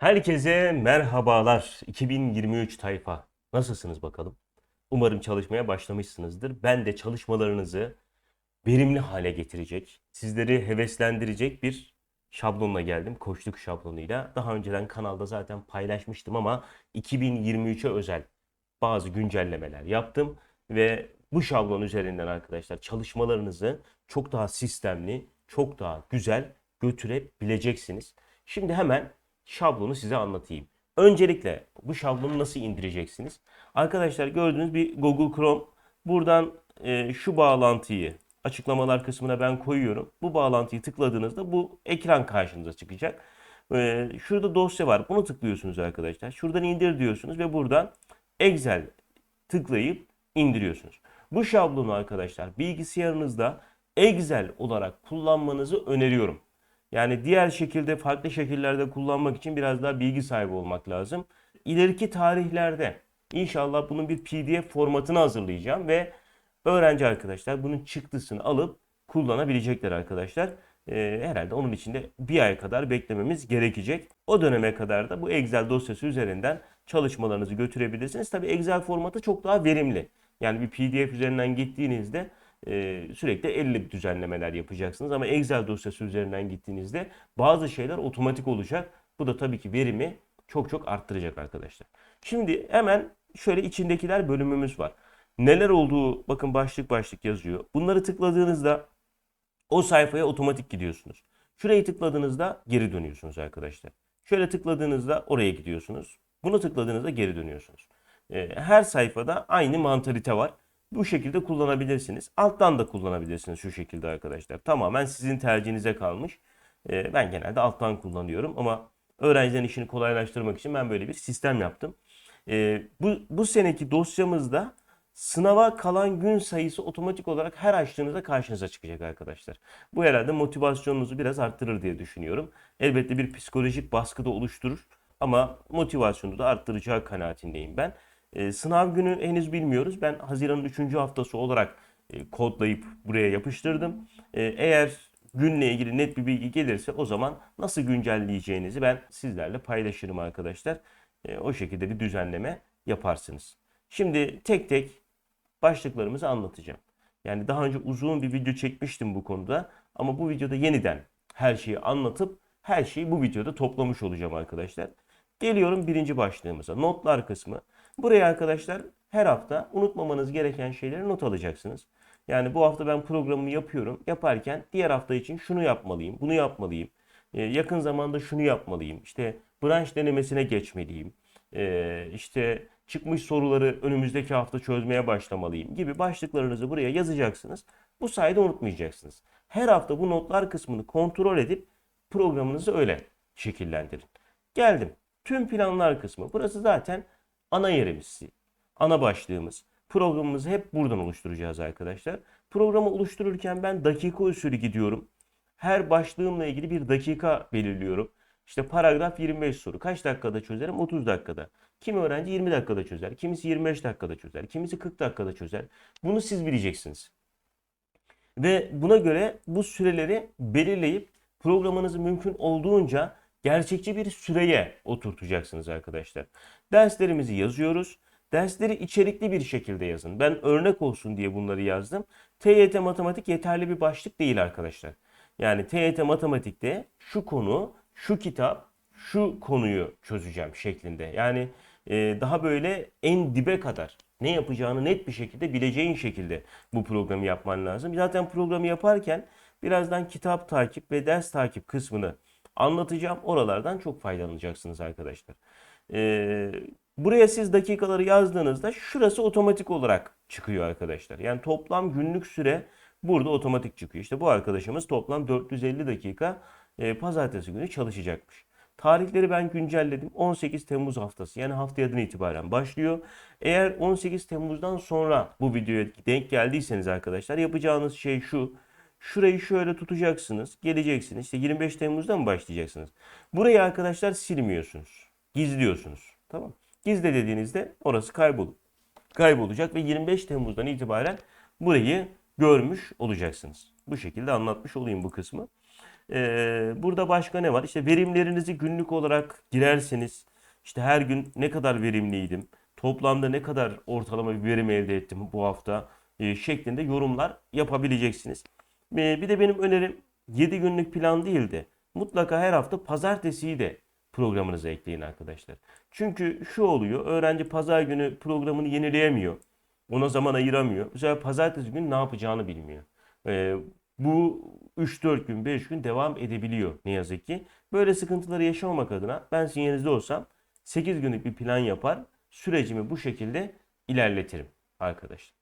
Herkese merhabalar. 2023 tayfa. Nasılsınız bakalım? Umarım çalışmaya başlamışsınızdır. Ben de çalışmalarınızı verimli hale getirecek, sizleri heveslendirecek bir şablonla geldim. Koçluk şablonuyla. Daha önceden kanalda zaten paylaşmıştım ama 2023'e özel bazı güncellemeler yaptım ve bu şablon üzerinden arkadaşlar çalışmalarınızı çok daha sistemli, çok daha güzel götürebileceksiniz. Şimdi hemen şablonu size anlatayım. Öncelikle bu şablonu nasıl indireceksiniz? Arkadaşlar gördüğünüz bir Google Chrome. Buradan e, şu bağlantıyı açıklamalar kısmına ben koyuyorum. Bu bağlantıyı tıkladığınızda bu ekran karşınıza çıkacak. E, şurada dosya var. Bunu tıklıyorsunuz arkadaşlar. Şuradan indir diyorsunuz ve buradan Excel tıklayıp indiriyorsunuz. Bu şablonu arkadaşlar bilgisayarınızda Excel olarak kullanmanızı öneriyorum. Yani diğer şekilde farklı şekillerde kullanmak için biraz daha bilgi sahibi olmak lazım. İleriki tarihlerde inşallah bunun bir PDF formatını hazırlayacağım ve öğrenci arkadaşlar bunun çıktısını alıp kullanabilecekler arkadaşlar. Ee, herhalde onun için de bir ay kadar beklememiz gerekecek. O döneme kadar da bu Excel dosyası üzerinden çalışmalarınızı götürebilirsiniz. Tabii Excel formatı çok daha verimli. Yani bir PDF üzerinden gittiğinizde e, sürekli elle düzenlemeler yapacaksınız. Ama Excel dosyası üzerinden gittiğinizde bazı şeyler otomatik olacak. Bu da tabii ki verimi çok çok arttıracak arkadaşlar. Şimdi hemen şöyle içindekiler bölümümüz var. Neler olduğu bakın başlık başlık yazıyor. Bunları tıkladığınızda o sayfaya otomatik gidiyorsunuz. Şurayı tıkladığınızda geri dönüyorsunuz arkadaşlar. Şöyle tıkladığınızda oraya gidiyorsunuz. Bunu tıkladığınızda geri dönüyorsunuz. Ee, Her sayfada aynı mantalite var. Bu şekilde kullanabilirsiniz. Alttan da kullanabilirsiniz şu şekilde arkadaşlar. Tamamen sizin tercihinize kalmış. Ee, Ben genelde alttan kullanıyorum ama öğrencilerin işini kolaylaştırmak için ben böyle bir sistem yaptım. Ee, Bu, bu seneki dosyamızda sınava kalan gün sayısı otomatik olarak her açtığınızda karşınıza çıkacak arkadaşlar. Bu herhalde motivasyonunuzu biraz arttırır diye düşünüyorum. Elbette bir psikolojik baskı da oluşturur ama motivasyonu da arttıracağı kanaatindeyim ben. Ee, sınav günü henüz bilmiyoruz. Ben Haziran'ın 3. haftası olarak e, kodlayıp buraya yapıştırdım. Ee, eğer günle ilgili net bir bilgi gelirse o zaman nasıl güncelleyeceğinizi ben sizlerle paylaşırım arkadaşlar. Ee, o şekilde bir düzenleme yaparsınız. Şimdi tek tek başlıklarımızı anlatacağım. Yani daha önce uzun bir video çekmiştim bu konuda ama bu videoda yeniden her şeyi anlatıp her şeyi bu videoda toplamış olacağım arkadaşlar. Geliyorum birinci başlığımıza. Notlar kısmı. Buraya arkadaşlar her hafta unutmamanız gereken şeyleri not alacaksınız. Yani bu hafta ben programımı yapıyorum. Yaparken diğer hafta için şunu yapmalıyım, bunu yapmalıyım. Ee, yakın zamanda şunu yapmalıyım. İşte branş denemesine geçmeliyim. Ee, işte çıkmış soruları önümüzdeki hafta çözmeye başlamalıyım gibi başlıklarınızı buraya yazacaksınız. Bu sayede unutmayacaksınız. Her hafta bu notlar kısmını kontrol edip programınızı öyle şekillendirin. Geldim. Tüm planlar kısmı. Burası zaten ana yerimiz, ana başlığımız. Programımızı hep buradan oluşturacağız arkadaşlar. Programı oluştururken ben dakika usulü gidiyorum. Her başlığımla ilgili bir dakika belirliyorum. İşte paragraf 25 soru. Kaç dakikada çözerim? 30 dakikada. Kimi öğrenci 20 dakikada çözer. Kimisi 25 dakikada çözer. Kimisi 40 dakikada çözer. Bunu siz bileceksiniz. Ve buna göre bu süreleri belirleyip programınızı mümkün olduğunca gerçekçi bir süreye oturtacaksınız arkadaşlar. Derslerimizi yazıyoruz. Dersleri içerikli bir şekilde yazın. Ben örnek olsun diye bunları yazdım. TYT matematik yeterli bir başlık değil arkadaşlar. Yani TYT matematikte şu konu, şu kitap, şu konuyu çözeceğim şeklinde. Yani e, daha böyle en dibe kadar ne yapacağını net bir şekilde bileceğin şekilde bu programı yapman lazım. Zaten programı yaparken birazdan kitap takip ve ders takip kısmını anlatacağım. Oralardan çok faydalanacaksınız arkadaşlar. Ee, buraya siz dakikaları yazdığınızda şurası otomatik olarak çıkıyor arkadaşlar. Yani toplam günlük süre burada otomatik çıkıyor. İşte bu arkadaşımız toplam 450 dakika e, pazartesi günü çalışacakmış. Tarihleri ben güncelledim. 18 Temmuz haftası yani haftayadan itibaren başlıyor. Eğer 18 Temmuz'dan sonra bu videoya denk geldiyseniz arkadaşlar yapacağınız şey şu. Şurayı şöyle tutacaksınız. Geleceksiniz. İşte 25 Temmuz'da mı başlayacaksınız? Burayı arkadaşlar silmiyorsunuz. Gizliyorsunuz. Tamam. Gizle dediğinizde orası kaybol kaybolacak ve 25 Temmuz'dan itibaren burayı görmüş olacaksınız. Bu şekilde anlatmış olayım bu kısmı. Ee, burada başka ne var? İşte verimlerinizi günlük olarak girerseniz işte her gün ne kadar verimliydim, toplamda ne kadar ortalama bir verim elde ettim bu hafta e, şeklinde yorumlar yapabileceksiniz. E, bir de benim önerim 7 günlük plan değil de mutlaka her hafta pazartesiyi de programınıza ekleyin arkadaşlar. Çünkü şu oluyor, öğrenci pazar günü programını yenileyemiyor. Ona zaman ayıramıyor. Sefer pazartesi günü ne yapacağını bilmiyor. E, bu 3-4 gün, 5 gün devam edebiliyor ne yazık ki. Böyle sıkıntıları yaşamamak adına ben sizin yerinizde olsam 8 günlük bir plan yapar, sürecimi bu şekilde ilerletirim arkadaşlar.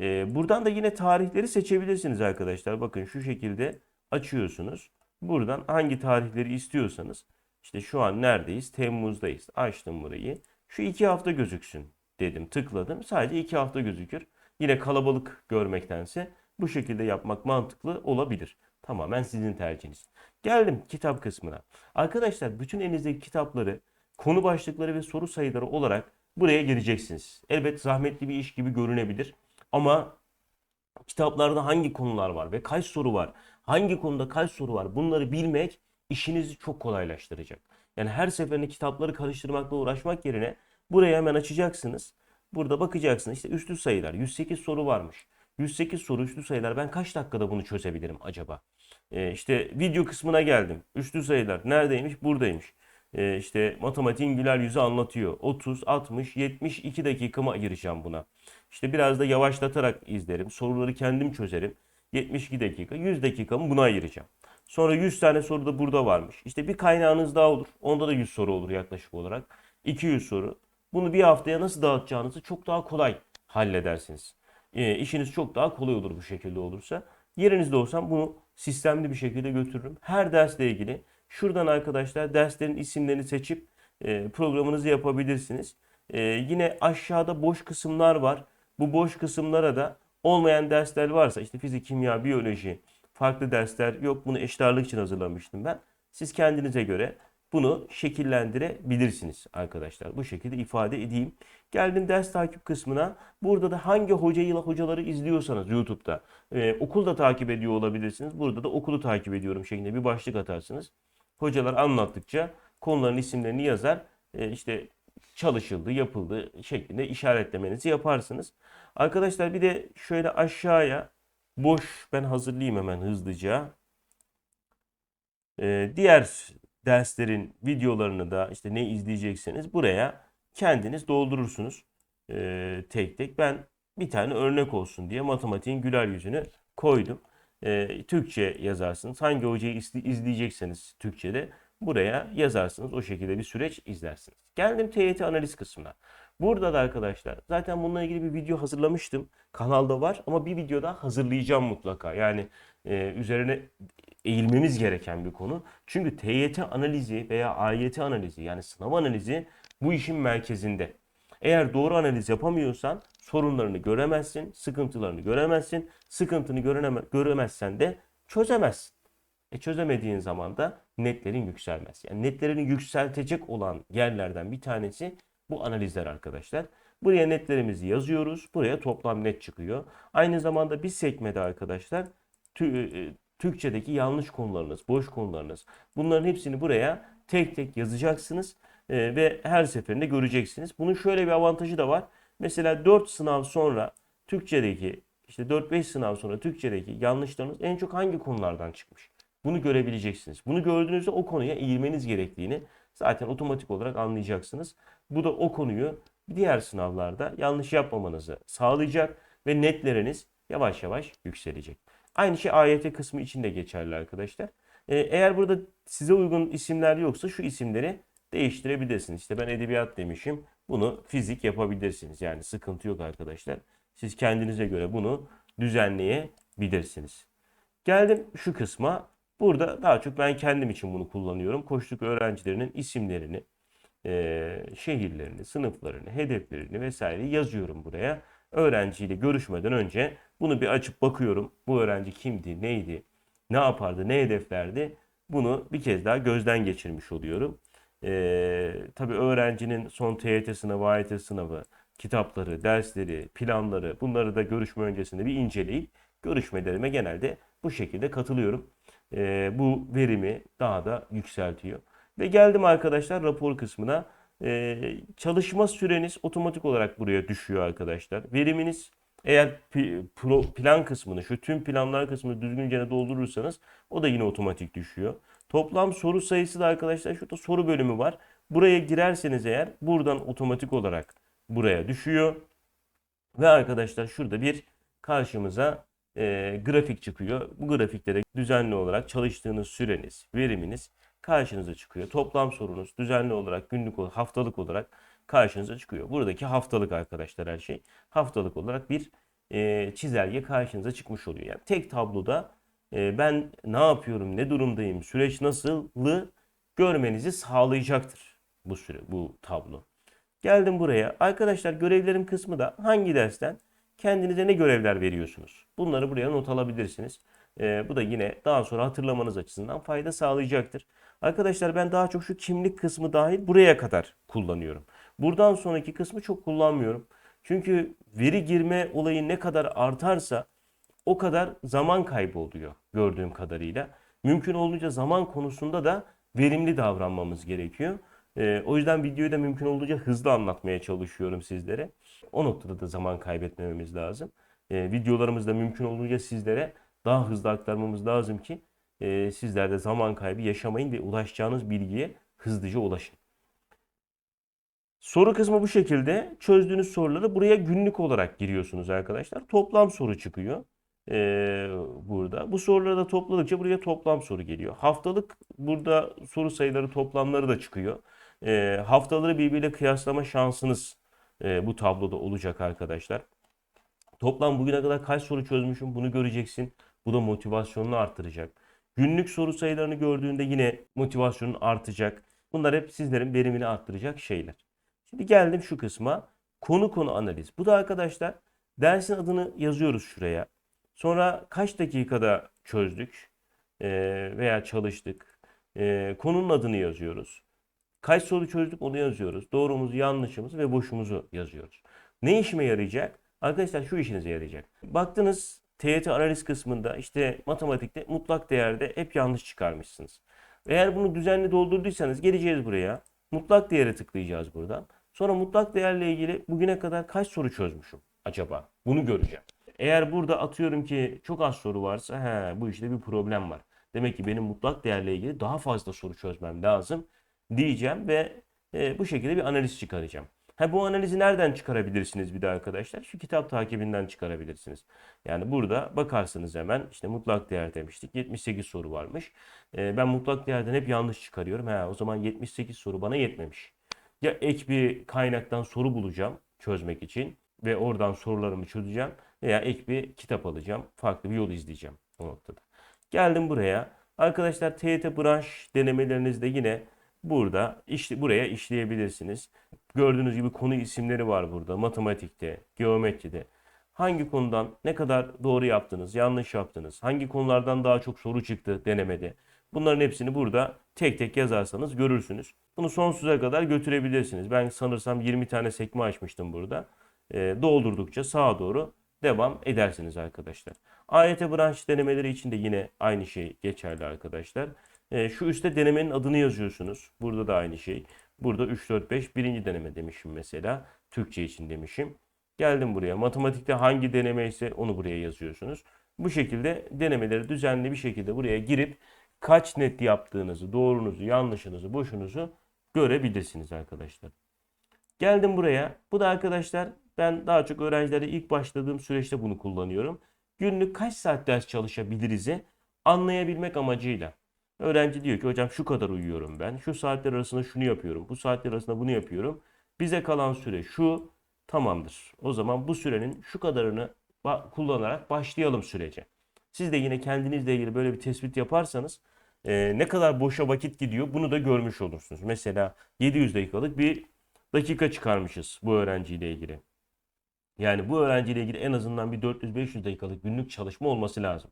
Ee, buradan da yine tarihleri seçebilirsiniz arkadaşlar. Bakın şu şekilde açıyorsunuz. Buradan hangi tarihleri istiyorsanız işte şu an neredeyiz? Temmuz'dayız. Açtım burayı. Şu iki hafta gözüksün dedim. Tıkladım. Sadece iki hafta gözükür. Yine kalabalık görmektense bu şekilde yapmak mantıklı olabilir. Tamamen sizin tercihiniz. Geldim kitap kısmına. Arkadaşlar bütün elinizdeki kitapları konu başlıkları ve soru sayıları olarak buraya gireceksiniz. Elbet zahmetli bir iş gibi görünebilir. Ama kitaplarda hangi konular var ve kaç soru var? Hangi konuda kaç soru var? Bunları bilmek işinizi çok kolaylaştıracak. Yani her seferinde kitapları karıştırmakla uğraşmak yerine buraya hemen açacaksınız. Burada bakacaksınız işte üstlü sayılar 108 soru varmış. 108 soru üstlü sayılar ben kaç dakikada bunu çözebilirim acaba? Ee, işte video kısmına geldim. Üstlü sayılar neredeymiş? Buradaymış. Ee, işte matematiğin güler yüzü anlatıyor. 30, 60, 72 dakikamı ayıracağım buna. İşte biraz da yavaşlatarak izlerim. Soruları kendim çözerim. 72 dakika, 100 dakikamı buna ayıracağım. Sonra 100 tane soru da burada varmış. İşte bir kaynağınız daha olur. Onda da 100 soru olur yaklaşık olarak. 200 soru. Bunu bir haftaya nasıl dağıtacağınızı çok daha kolay halledersiniz. E, işiniz çok daha kolay olur bu şekilde olursa. Yerinizde olsam bunu sistemli bir şekilde götürürüm. Her dersle ilgili şuradan arkadaşlar derslerin isimlerini seçip e, programınızı yapabilirsiniz. E, yine aşağıda boş kısımlar var. Bu boş kısımlara da olmayan dersler varsa işte fizik, kimya, biyoloji, farklı dersler yok bunu eşit için hazırlamıştım ben. Siz kendinize göre bunu şekillendirebilirsiniz arkadaşlar. Bu şekilde ifade edeyim. Geldim ders takip kısmına. Burada da hangi hocayı hocaları izliyorsanız YouTube'da e, okulda takip ediyor olabilirsiniz. Burada da okulu takip ediyorum şeklinde bir başlık atarsınız. Hocalar anlattıkça konuların isimlerini yazar. E, işte çalışıldı, yapıldı şeklinde işaretlemenizi yaparsınız. Arkadaşlar bir de şöyle aşağıya boş ben hazırlayayım hemen hızlıca. Ee, diğer derslerin videolarını da işte ne izleyecekseniz buraya kendiniz doldurursunuz ee, tek tek. Ben bir tane örnek olsun diye matematiğin güler yüzünü koydum. Ee, Türkçe yazarsınız. Hangi hocayı izleyecekseniz Türkçe'de buraya yazarsınız. O şekilde bir süreç izlersiniz. Geldim TYT analiz kısmına. Burada da arkadaşlar zaten bununla ilgili bir video hazırlamıştım. Kanalda var ama bir video daha hazırlayacağım mutlaka. Yani e, üzerine eğilmemiz gereken bir konu. Çünkü TYT analizi veya AYT analizi yani sınav analizi bu işin merkezinde. Eğer doğru analiz yapamıyorsan sorunlarını göremezsin, sıkıntılarını göremezsin. Sıkıntını göreme, göremezsen de çözemezsin. E çözemediğin zaman da netlerin yükselmez. Yani netlerini yükseltecek olan yerlerden bir tanesi bu analizler arkadaşlar. Buraya netlerimizi yazıyoruz. Buraya toplam net çıkıyor. Aynı zamanda bir sekmede arkadaşlar e, Türkçedeki yanlış konularınız, boş konularınız bunların hepsini buraya tek tek yazacaksınız e, ve her seferinde göreceksiniz. Bunun şöyle bir avantajı da var. Mesela 4 sınav sonra Türkçedeki işte 4-5 sınav sonra Türkçedeki yanlışlarınız en çok hangi konulardan çıkmış? Bunu görebileceksiniz. Bunu gördüğünüzde o konuya eğilmeniz gerektiğini zaten otomatik olarak anlayacaksınız. Bu da o konuyu diğer sınavlarda yanlış yapmamanızı sağlayacak ve netleriniz yavaş yavaş yükselecek. Aynı şey AYT kısmı için de geçerli arkadaşlar. Ee, eğer burada size uygun isimler yoksa şu isimleri değiştirebilirsiniz. İşte ben edebiyat demişim. Bunu fizik yapabilirsiniz. Yani sıkıntı yok arkadaşlar. Siz kendinize göre bunu düzenleyebilirsiniz. Geldim şu kısma. Burada daha çok ben kendim için bunu kullanıyorum. Koçluk öğrencilerinin isimlerini, e, şehirlerini, sınıflarını, hedeflerini vesaire yazıyorum buraya. Öğrenciyle görüşmeden önce bunu bir açıp bakıyorum. Bu öğrenci kimdi, neydi, ne yapardı, ne hedeflerdi? Bunu bir kez daha gözden geçirmiş oluyorum. E, tabii öğrencinin son TYT sınavı, AYT sınavı, kitapları, dersleri, planları bunları da görüşme öncesinde bir inceleyip görüşmelerime genelde bu şekilde katılıyorum. E, bu verimi daha da yükseltiyor. Ve geldim arkadaşlar rapor kısmına. E, çalışma süreniz otomatik olarak buraya düşüyor arkadaşlar. Veriminiz eğer plan kısmını, şu tüm planlar kısmını düzgünce doldurursanız o da yine otomatik düşüyor. Toplam soru sayısı da arkadaşlar şurada soru bölümü var. Buraya girerseniz eğer buradan otomatik olarak buraya düşüyor. Ve arkadaşlar şurada bir karşımıza e, grafik çıkıyor. Bu grafikte de düzenli olarak çalıştığınız süreniz, veriminiz karşınıza çıkıyor. Toplam sorunuz düzenli olarak günlük, ol- haftalık olarak karşınıza çıkıyor. Buradaki haftalık arkadaşlar her şey. Haftalık olarak bir e, çizelge karşınıza çıkmış oluyor. Yani tek tabloda e, ben ne yapıyorum, ne durumdayım, süreç nasıllı görmenizi sağlayacaktır bu süre, bu tablo. Geldim buraya. Arkadaşlar görevlerim kısmı da hangi dersten kendinize ne görevler veriyorsunuz? Bunları buraya not alabilirsiniz. Ee, bu da yine daha sonra hatırlamanız açısından fayda sağlayacaktır. Arkadaşlar ben daha çok şu kimlik kısmı dahil buraya kadar kullanıyorum. Buradan sonraki kısmı çok kullanmıyorum. Çünkü veri girme olayı ne kadar artarsa o kadar zaman kaybı oluyor gördüğüm kadarıyla. Mümkün olduğunca zaman konusunda da verimli davranmamız gerekiyor. Ee, o yüzden videoyu da mümkün olduğunca hızlı anlatmaya çalışıyorum sizlere. O noktada da zaman kaybetmememiz lazım. Ee, videolarımızda mümkün olduğunca sizlere daha hızlı aktarmamız lazım ki e, sizler de zaman kaybı yaşamayın ve ulaşacağınız bilgiye hızlıca ulaşın. Soru kısmı bu şekilde. Çözdüğünüz soruları buraya günlük olarak giriyorsunuz arkadaşlar. Toplam soru çıkıyor ee, burada. Bu soruları da topladıkça buraya toplam soru geliyor. Haftalık burada soru sayıları toplamları da çıkıyor. Ee, haftaları birbiriyle kıyaslama şansınız e, bu tabloda olacak arkadaşlar. Toplam bugüne kadar kaç soru çözmüşüm bunu göreceksin. Bu da motivasyonunu artıracak. Günlük soru sayılarını gördüğünde yine motivasyonun artacak. Bunlar hep sizlerin verimini arttıracak şeyler. Şimdi geldim şu kısma. Konu konu analiz. Bu da arkadaşlar dersin adını yazıyoruz şuraya. Sonra kaç dakikada çözdük e, veya çalıştık. E, konunun adını yazıyoruz. Kaç soru çözdük onu yazıyoruz. Doğrumuzu, yanlışımızı ve boşumuzu yazıyoruz. Ne işime yarayacak? Arkadaşlar şu işinize yarayacak. Baktınız TYT analiz kısmında işte matematikte mutlak değerde hep yanlış çıkarmışsınız. Eğer bunu düzenli doldurduysanız geleceğiz buraya. Mutlak değere tıklayacağız buradan. Sonra mutlak değerle ilgili bugüne kadar kaç soru çözmüşüm acaba? Bunu göreceğim. Eğer burada atıyorum ki çok az soru varsa he, bu işte bir problem var. Demek ki benim mutlak değerle ilgili daha fazla soru çözmem lazım diyeceğim ve e, bu şekilde bir analiz çıkaracağım. Ha bu analizi nereden çıkarabilirsiniz bir de arkadaşlar? Şu kitap takibinden çıkarabilirsiniz. Yani burada bakarsınız hemen işte mutlak değer demiştik. 78 soru varmış. E, ben mutlak değerden hep yanlış çıkarıyorum. Ha o zaman 78 soru bana yetmemiş. Ya ek bir kaynaktan soru bulacağım çözmek için ve oradan sorularımı çözeceğim veya ek bir kitap alacağım. Farklı bir yol izleyeceğim o noktada. Geldim buraya. Arkadaşlar TYT branş denemelerinizde yine burada işte buraya işleyebilirsiniz. Gördüğünüz gibi konu isimleri var burada. Matematikte, geometride. Hangi konudan ne kadar doğru yaptınız, yanlış yaptınız, hangi konulardan daha çok soru çıktı denemede. Bunların hepsini burada tek tek yazarsanız görürsünüz. Bunu sonsuza kadar götürebilirsiniz. Ben sanırsam 20 tane sekme açmıştım burada. E, doldurdukça sağa doğru devam edersiniz arkadaşlar. AYT branş denemeleri için de yine aynı şey geçerli arkadaşlar. E, şu üstte denemenin adını yazıyorsunuz. Burada da aynı şey. Burada 3, 4, 5 birinci deneme demişim mesela. Türkçe için demişim. Geldim buraya. Matematikte hangi deneme ise onu buraya yazıyorsunuz. Bu şekilde denemeleri düzenli bir şekilde buraya girip kaç net yaptığınızı, doğrunuzu, yanlışınızı, boşunuzu görebilirsiniz arkadaşlar. Geldim buraya. Bu da arkadaşlar ben daha çok öğrencilere ilk başladığım süreçte bunu kullanıyorum. Günlük kaç saat ders çalışabiliriz'i anlayabilmek amacıyla. Öğrenci diyor ki hocam şu kadar uyuyorum ben. Şu saatler arasında şunu yapıyorum. Bu saatler arasında bunu yapıyorum. Bize kalan süre şu tamamdır. O zaman bu sürenin şu kadarını kullanarak başlayalım sürece. Siz de yine kendinizle ilgili böyle bir tespit yaparsanız e, ne kadar boşa vakit gidiyor bunu da görmüş olursunuz. Mesela 700 dakikalık bir dakika çıkarmışız bu öğrenciyle ilgili. Yani bu öğrenciyle ilgili en azından bir 400-500 dakikalık günlük çalışma olması lazım.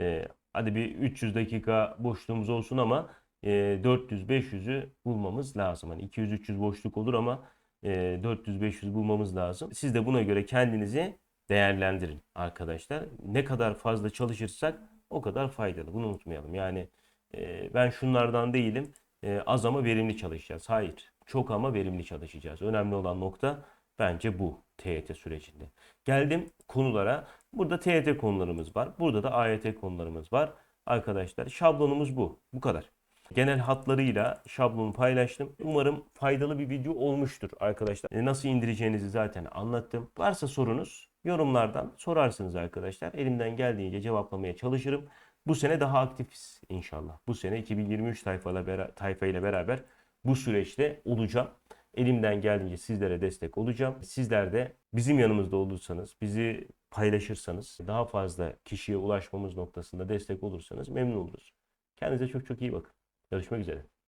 Ee, hadi bir 300 dakika boşluğumuz olsun ama e, 400-500'ü bulmamız lazım. Hani 200-300 boşluk olur ama e, 400-500 bulmamız lazım. Siz de buna göre kendinizi değerlendirin arkadaşlar. Ne kadar fazla çalışırsak o kadar faydalı. Bunu unutmayalım. Yani e, ben şunlardan değilim. e, az ama verimli çalışacağız. Hayır. Çok ama verimli çalışacağız. Önemli olan nokta bence bu TYT sürecinde. Geldim konulara. Burada TYT konularımız var. Burada da AYT konularımız var. Arkadaşlar şablonumuz bu. Bu kadar. Genel hatlarıyla şablonu paylaştım. Umarım faydalı bir video olmuştur arkadaşlar. E, Nasıl indireceğinizi zaten anlattım. Varsa sorunuz yorumlardan sorarsınız arkadaşlar. Elimden geldiğince cevaplamaya çalışırım. Bu sene daha aktifiz inşallah. Bu sene 2023 tayfayla bera- tayfa ile beraber bu süreçte olacağım. Elimden geldiğince sizlere destek olacağım. Sizler de bizim yanımızda olursanız, bizi paylaşırsanız, daha fazla kişiye ulaşmamız noktasında destek olursanız memnun oluruz. Kendinize çok çok iyi bakın. Görüşmek üzere.